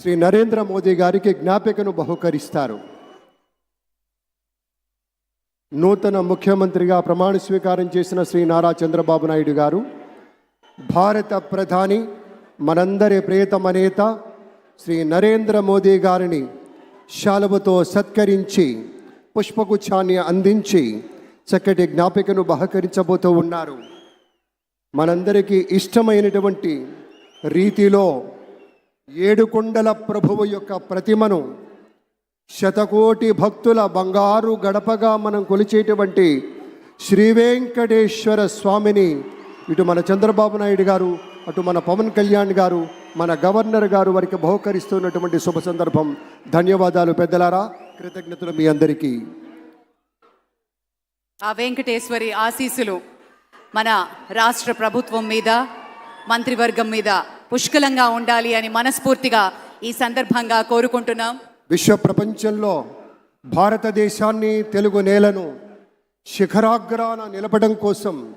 శ్రీ నరేంద్ర మోదీ గారికి జ్ఞాపికను బహుకరిస్తారు. నూతన ముఖ్యమంత్రిగా ప్రమాణ స్వీకారం చేసిన శ్రీ నారా చంద్రబాబు నాయుడు గారు భారత ప్రధాని మనందరి ప్రియతమ నేత శ్రీ నరేంద్ర మోదీ గారిని శాలువతో సత్కరించి పుష్పగుచ్ఛాన్ని అందించి చక్కటి జ్ఞాపికను బహకరించబోతూ ఉన్నారు. మనందరికీ ఇష్టమైనటువంటి రీతిలో ఏడుకొండల ప్రభువు యొక్క ప్రతిమను శతకోటి భక్తుల బంగారు గడపగా మనం కొలిచేటువంటి శ్రీ వెంకటేశ్వర స్వామిని ఇటు మన చంద్రబాబు నాయుడు గారు అటు మన పవన్ కళ్యాణ్ గారు మన గవర్నర్ గారు వారికి బహుకరిస్తున్నటువంటి శుభ సందర్భం. ధన్యవాదాలు పెద్దలారా. కృతజ్ఞతలు మీ అందరికీ. ఆ వెంకటేశ్వరి ఆశీస్సులు మన రాష్ట్ర ప్రభుత్వం మీద మంత్రివర్గం మీద పుష్కలంగా ఉండాలి అని మనస్ఫూర్తిగా ఈ సందర్భంగా కోరుకుంటున్నాం. విశ్వ ప్రపంచంలో భారతదేశాన్ని తెలుగు నేలను శిఖరాగ్రాన నిలపడం కోసం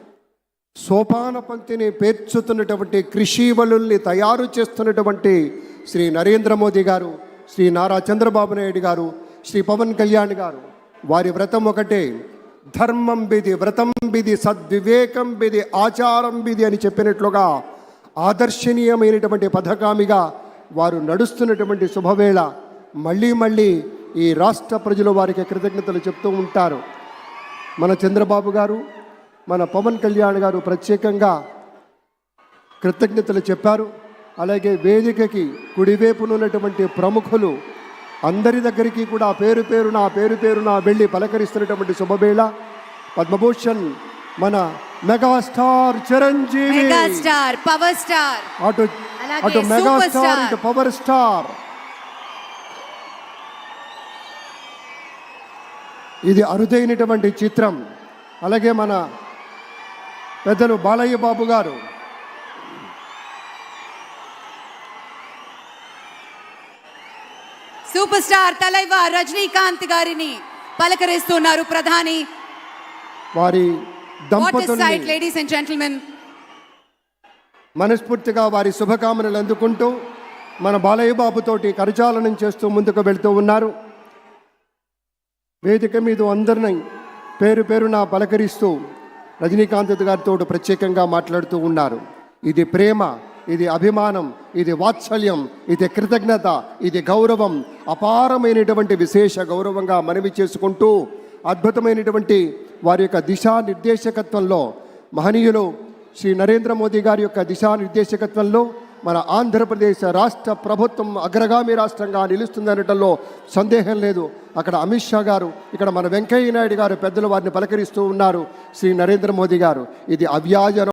సోపాన పంక్తిని పేర్చుతున్నటువంటి కృషి వలుల్ని తయారు చేస్తున్నటువంటి శ్రీ నరేంద్ర మోదీ గారు శ్రీ నారా చంద్రబాబు నాయుడు గారు శ్రీ పవన్ కళ్యాణ్ గారు. వారి వ్రతం ఒకటే ధర్మం బిది వ్రతం బిది సద్వివేకం బిది ఆచారం బిది అని చెప్పినట్లుగా ఆదర్శనీయమైనటువంటి పథకామిగా వారు నడుస్తున్నటువంటి శుభవేళ మళ్ళీ మళ్ళీ ఈ రాష్ట్ర ప్రజలు వారికి కృతజ్ఞతలు చెప్తూ ఉంటారు. మన చంద్రబాబు గారు మన పవన్ కళ్యాణ్ గారు ప్రత్యేకంగా కృతజ్ఞతలు చెప్పారు. అలాగే వేదికకి కుడివైపునున్నటువంటి ప్రముఖులు అందరి దగ్గరికి కూడా పేరు పేరున పేరు పేరున వెళ్ళి పలకరిస్తున్నటువంటి శుభవేళ. పద్మభూషణ్ మన megastar Chiranjeevi megastar power star అటు అటు మెగాస్టార్ స్టార్. ఇటు పవర్ స్టార్ ఇది అరుదైనటువంటి చిత్రం. అలాగే మన పెద్దలు బాలయ్య బాబు గారు. సూపర్ స్టార్ తలైవ రజనీకాంత్ గారిని పలకరిస్తున్నారు ప్రధాని. వారి మనస్ఫూర్తిగా వారి శుభకామనలు అందుకుంటూ మన బాలయ్య బాబుతోటి కరచాలనం చేస్తూ ముందుకు వెళ్తూ ఉన్నారు. వేదిక మీద అందరిని పేరు పేరున పలకరిస్తూ రజనీకాంత్ గారితో ప్రత్యేకంగా మాట్లాడుతూ ఉన్నారు. ఇది ప్రేమ ఇది అభిమానం ఇది వాత్సల్యం ఇది కృతజ్ఞత ఇది గౌరవం అపారమైనటువంటి విశేష గౌరవంగా మనవి చేసుకుంటూ అద్భుతమైనటువంటి వారి యొక్క దిశానిర్దేశకత్వంలో మహనీయులు శ్రీ నరేంద్ర మోదీ గారి యొక్క దిశానిర్దేశకత్వంలో మన ఆంధ్రప్రదేశ్ రాష్ట్ర ప్రభుత్వం అగ్రగామి రాష్ట్రంగా నిలుస్తుందనటంలో సందేహం లేదు. అక్కడ అమిత్ షా గారు ఇక్కడ మన వెంకయ్య నాయుడు గారు పెద్దలు వారిని పలకరిస్తూ ఉన్నారు శ్రీ నరేంద్ర మోదీ గారు. ఇది అవ్యాజ